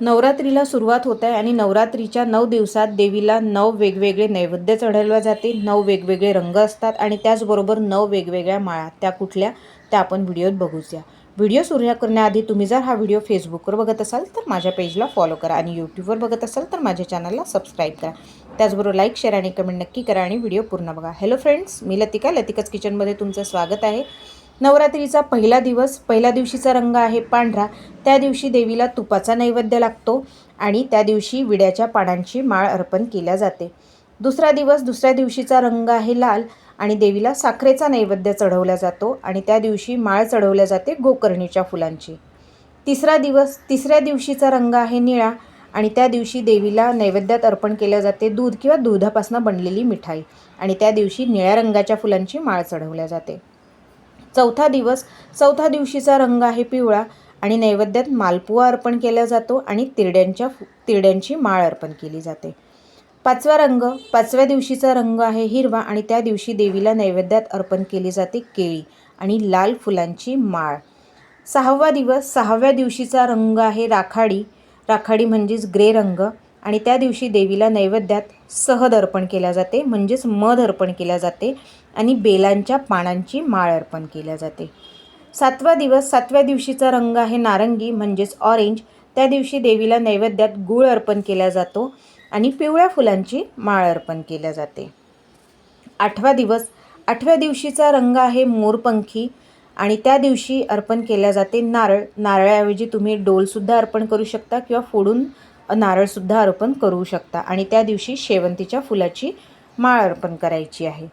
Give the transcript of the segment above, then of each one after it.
नवरात्रीला सुरुवात होत आहे आणि नवरात्रीच्या नऊ दिवसात देवीला नऊ वेगवेगळे नैवेद्य चढवले जाते. नऊ वेगवेगळे रंग असतात आणि त्याचबरोबर नऊ वेगवेगळ्या माळा. त्या कुठल्या? त्या आपण व्हिडिओत बघूया. व्हिडिओ सुरू करण्याआधी तुम्ही जर हा व्हिडिओ फेसबुकवर बघत असाल तर माझ्या पेजला फॉलो करा आणि यूट्यूबवर बघत असाल तर माझ्या चॅनलला सबस्क्राईब करा. त्याचबरोबर लाईक शेअर आणि कमेंट नक्की करा आणि व्हिडिओ पूर्ण बघा. हॅलो फ्रेंड्स मी लतिका. लतिकाच किचनमध्ये तुमचं स्वागत आहे. नवरात्रीचा पहिला दिवस पहिल्या दिवशीचा रंग आहे पांढरा त्या दिवशी देवीला तुपाचा नैवेद्य लागतो आणि त्या दिवशी विड्याच्या पानांची माळ अर्पण केल्या जाते. दुसरा दिवस दुसऱ्या दिवशीचा रंग आहे लाल आणि देवीला साखरेचा नैवेद्य चढवला जातो आणि त्या दिवशी माळ चढवल्या जाते गोकर्णीच्या फुलांची. तिसरा दिवस तिसऱ्या दिवशीचा रंग आहे निळा आणि त्या दिवशी देवीला नैवेद्यात अर्पण केल्या जाते दूध किंवा दुधापासून बनलेली मिठाई आणि त्या दिवशी निळ्या रंगाच्या फुलांची माळ चढवल्या जाते. चौथा दिवस चौथा दिवशीचा रंग आहे पिवळा आणि नैवेद्यात मालपुवा अर्पण केला जातो आणि तिरड्यांच्या फु- तिरड्यांची माळ अर्पण केली जाते. पाचवा रंग पाचव्या दिवशीचा रंग आहे हिरवा आणि त्या दिवशी देवीला नैवेद्यात अर्पण केली जाते केळी आणि लाल फुलांची माळ. सहावा दिवस सहाव्या दिवशीचा रंग आहे राखाडी. राखाडी म्हणजेच ग्रे रंग. आणि त्या दिवशी देवीला नैवेद्यात सहद अर्पण केल्या जाते म्हणजेच मध अर्पण केल्या जाते आणि बेलांच्या पानांची माळ अर्पण केल्या जाते. सातवा दिवस सातव्या दिवशीचा रंग आहे नारंगी म्हणजेच ऑरेंज त्या दिवशी देवीला नैवेद्यात गूळ अर्पण केला जातो आणि पिवळ्या फुलांची माळ अर्पण केल्या जाते. आठवा दिवस आठव्या दिवशीचा रंग आहे मोरपंखी आणि त्या दिवशी अर्पण केल्या जाते नारळ. नारळाऐवजी तुम्ही डोलसुद्धा अर्पण करू शकता किंवा फोडून नारळसुद्धा अर्पण करू शकता आणि त्या दिवशी शेवंतीच्या फुलाची माळ अर्पण करायची आहे.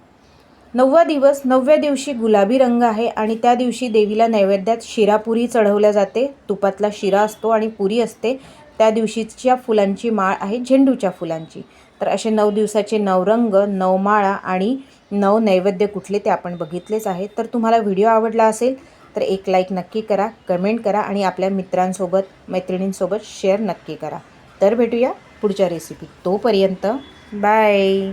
नववा दिवस नवव्या दिवशी गुलाबी रंग आहे आणि त्या दिवशी देवीला नैवेद्यात शिरापुरी चढवल्या जाते. तुपातला शिरा असतो आणि पुरी असते. त्या दिवशीच्या फुलांची माळ आहे झेंडूच्या फुलांची. तर असे नऊ दिवसाचे नऊ रंग नऊ माळा आणि नऊ नैवेद्य कुठले ते आपण बघितलेच आहे तर तुम्हाला व्हिडिओ आवडला असेल तर एक लाईक नक्की करा कमेंट करा आणि आपल्या मित्रांसोबत मैत्रिणींसोबत शेअर नक्की करा. तर भेटूया पुढच्या रेसिपी तोपर्यंत. बाय